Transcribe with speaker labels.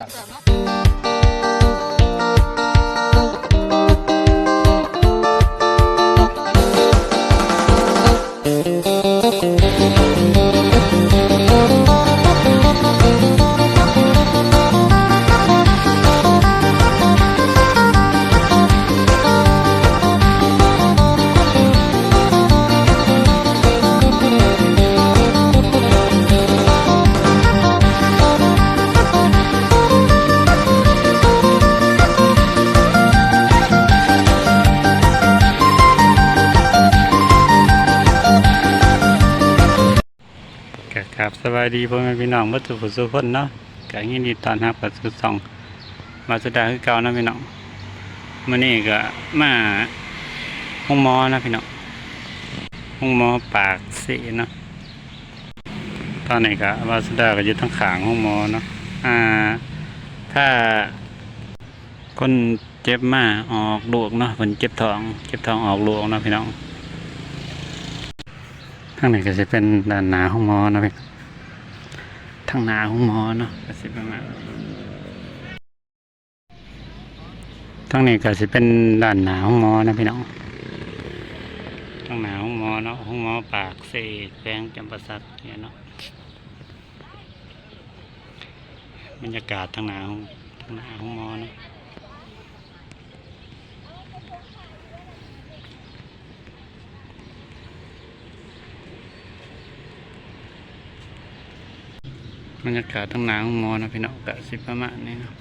Speaker 1: ก็ ครับสวัสดีพ่อแม่พี่น้องวัตถุผู้สุคนเนาะก็ยินดีตอนรับกับสุดสองมาสุดาคือเก่านะพี่น้องมื้อนี้ก็มาห้องหมอนะพี่น้องห้องหมอปากสีเนาะตอนนี้ก็วาสุดาก็อยู่ทางขางห้องหมอเนาะอ่า ถ้าคนเจ็บมาออกลูกเนาะเพิ่นเจ็บท้อง เจ็บท้องออกลูกเนาะพี่น้อง ทางไหนก็จะเป็นด้านหนาของหมอนะพี่ทางหนาของหมอเนาะก็สิประมาณทางนี้ก็จะเป็นด้านหนาของหมอนะพี่น้องทางหนาของหมอเนาะของหมอปากเสกแปลงจำปาสัตเนี่ยเนาะบรรยากาศทางหนาของทางหนาของหมอเนาะ บรรยากาศทางหนาของหมอนะพี่น้องกะสิประมาณนี้นะ